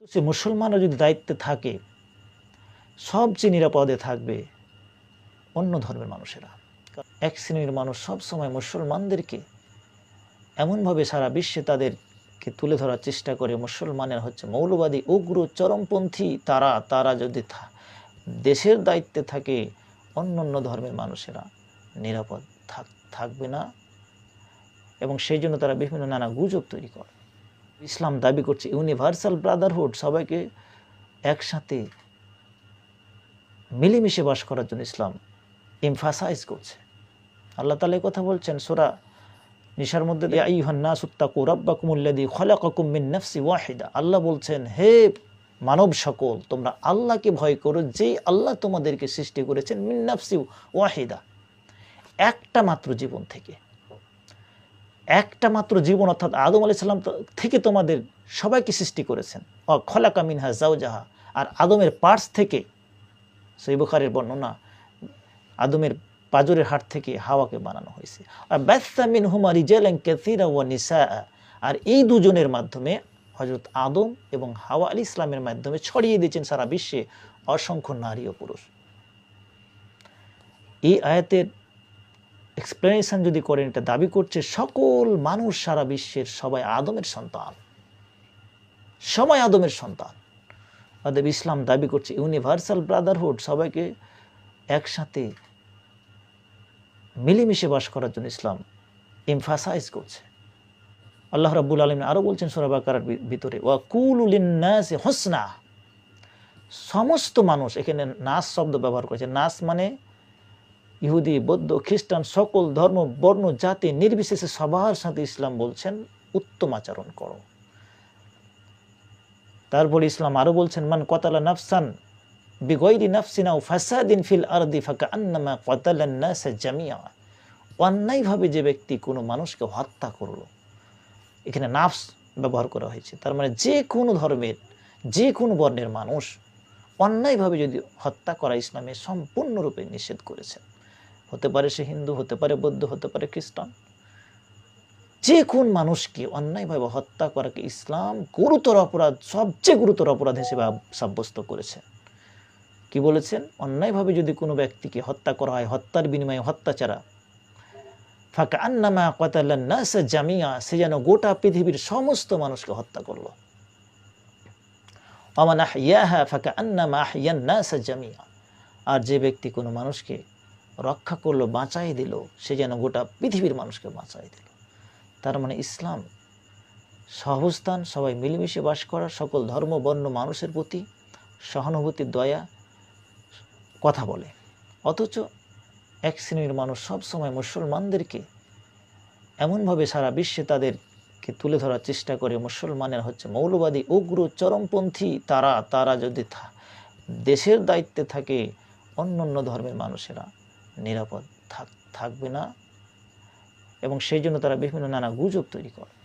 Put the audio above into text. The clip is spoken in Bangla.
তো সে মুসলমানরা যদি দায়িত্বে থাকে সবচেয়ে নিরাপদে থাকবে, অন্য ধর্মের মানুষেরা। এক শ্রেণির মানুষ সবসময় মুসলমানদেরকে এমনভাবে সারা বিশ্বে তাদেরকে তুলে ধরার চেষ্টা করে, মুসলমানের হচ্ছে মৌলবাদী, উগ্র, চরমপন্থী তারা তারা যদি দেশের দায়িত্বে থাকে, অন্য অন্য ধর্মের মানুষেরা নিরাপদ থাক, থাকবে না। এবং সেই জন্য তারা বিভিন্ন নানা গুজব তৈরি করে। ইসলাম দাবি করছে ইউনিভার্সাল ব্রাদারহুড সবাইকে একসাথে মিলেমিশে বাস করার জন্য ইসলাম এমফাসাইজ করছে। আল্লাহ তালা কথা বলছেন, সোরা নিশার মধ্যে আল্লাহ বলছেন, হে মানব সকল, তোমরা আল্লাহকে ভয় করো, যেই আল্লাহ তোমাদেরকে সৃষ্টি করেছেন মিন নাফসি ওয়াহিদা, একটা মাত্র জীবন থেকে। একটা মাত্র জীবন, অর্থাৎ আদম আলি সাল্লাম থেকে তোমাদের সবাইকে সৃষ্টি করেছেন। ও খলাকা মিনহা জাউজাহা আর আদমের পার্স থেকে সেই বুখারের বর্ণনা, আদমের পাজরের হাট থেকে হাওয়াকে বানানো হয়েছে। আর ব্যস্তা মিন হুমা রিজেলেন কেসিরা ও নিসা আর এই দুজনের মাধ্যমে হজরত আদম এবং হাওয়া আলী ইসলামের মাধ্যমে ছড়িয়ে দিয়েছেন সারা বিশ্বে অসংখ্য নারী ও পুরুষ। এই আয়াতের এক্সপ্লেনেশন যদি করেন, এটা দাবি করছে সকল মানুষ সারা বিশ্বের সবাই আদমের সন্তান। সবাই আদমের সন্তান। অতএব ইসলাম দাবি করছে ইউনিভার্সাল ব্রাদারহুড সবাইকে একসাথে মিলেমিশে বাস করার জন্য ইসলাম এমফাসাইজ করছে। আল্লাহ রাব্বুল আলম আরও বলছেন সোরাবাকার ভিতরে ওয়া কুলুলিন্নাসে হোসনা। সমস্ত মানুষ, এখানে নাস শব্দ ব্যবহার করেছে। নাস মানে ইহুদি, বৌদ্ধ, খ্রিস্টান, সকল ধর্ম, বর্ণ, জাতি, নির্বিশেষে সবার সাথে ইসলাম বলছেন, উত্তম আচরণ করো। তারপর ইসলাম আরও বলছেন, মান কতালা নাফসান বিগৈরি নাফসিনা ও ফাসাদিন ফিল আরদি ফাঁকা আন্নামা নাসা জামিয়া অন্যায়ভাবে যে ব্যক্তি কোনো মানুষকে হত্যা করল, এখানে নাফস ব্যবহার করা হয়েছে। তার মানে যে কোনো ধর্মের, যে কোনো বর্ণের মানুষ অন্যায়ভাবে যদি হত্যা করা ইসলামে সম্পূর্ণরূপে নিষেধ করেছেন হতে পারে সে হিন্দু, হতে পারে বৌদ্ধ, হতে পারে খ্রিস্টান। যে কোন মানুষকে অন্যায়ভাবে হত্যা করাকে ইসলাম গুরুতর অপরাধ, সবচেয়ে গুরুতর অপরাধ হিসেবে সাব্যস্ত করেছে। কি বলেছেন? অন্যায়ভাবে যদি কোনো ব্যক্তিকে হত্যা করা হয়, হত্যার বিনিময়ে হত্যাচারা ফাঁকা আন্নামা কতাল্লান নাসা জামিয়া, সে যেন গোটা পৃথিবীর সমস্ত মানুষকে হত্যা করল। অমান আহিয়াহা ফাঁকা আন্নামা আহিয়ান নাসা জামিয়া। আর যে ব্যক্তি কোনো মানুষকে রক্ষা করল, বাঁচাই দিল, সে যেন গোটা পৃথিবীর মানুষকে বাঁচাই দিল। তার মানে ইসলাম সহস্থান সবাই মিলেমিশে বাস করা, সকল ধর্ম, বর্ণ, মানুষের প্রতি সহানুভূতি দয়া কথা বলে। অথচ এক শ্রেণির মানুষ সবসময় মুসলমানদেরকে এমনভাবে সারা বিশ্বে তাদেরকে তুলে ধরার চেষ্টা করে, মুসলমানের হচ্ছে মৌলবাদী, উগ্র, চরমপন্থী তারা তারা যদি দেশের দায়িত্বে থাকে অন্য অন্য ধর্মের মানুষেরা নিরাপদ থাক থাকবে না। এবং সেই জন্য তারা বিভিন্ন নানা গুজব তৈরি করে।